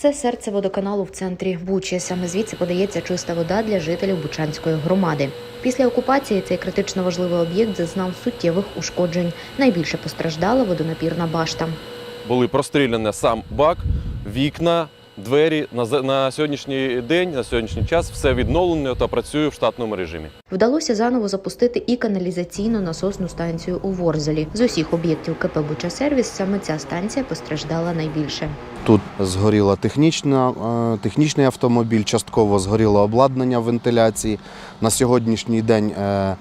Це серце водоканалу в центрі Бучі. Саме звідси подається чиста вода для жителів Бучанської громади. Після окупації цей критично важливий об'єкт зазнав суттєвих ушкоджень. Найбільше постраждала водонапірна башта. були простріляні сам бак, вікна, двері. На, на сьогоднішній день, на сьогоднішній час все відновлено та працює в штатному режимі. Вдалося заново запустити і каналізаційну насосну станцію у Ворзелі. З усіх об'єктів КП Бучасервіс саме ця станція постраждала найбільше. Тут згоріла технічна, е, технічний автомобіль, частково згоріло обладнання вентиляції. На сьогоднішній день е,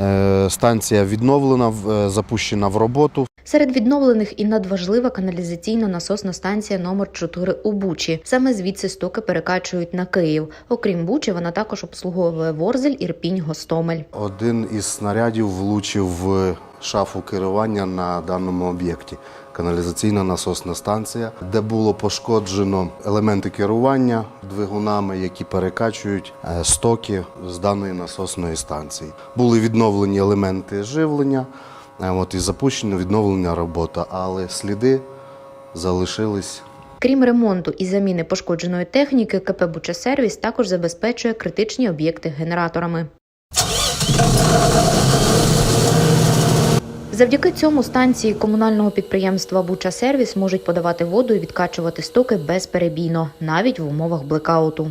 е, станція відновлена, запущена в роботу. Серед відновлених і надважлива каналізаційна насосна станція номер 4 у Бучі. Саме звідси стоки перекачують на Київ. Окрім Бучі, вона також обслуговує Ворзель, Ірпінь, Гостомель. Один із снарядів влучив в шафу керування на даному об'єкті. Каналізаційна насосна станція, де було пошкоджено елементи керування двигунами, які перекачують е, стоки з даної насосної станції. Були відновлені елементи живлення, от і запущена відновлена робота, але сліди залишились Крім ремонту і заміни пошкодженої техніки, КП Бучасервіс також забезпечує критичні об'єкти генераторами. Завдяки цьому станції комунального підприємства Бучасервіс можуть подавати воду і відкачувати стоки безперебійно, навіть в умовах блекауту.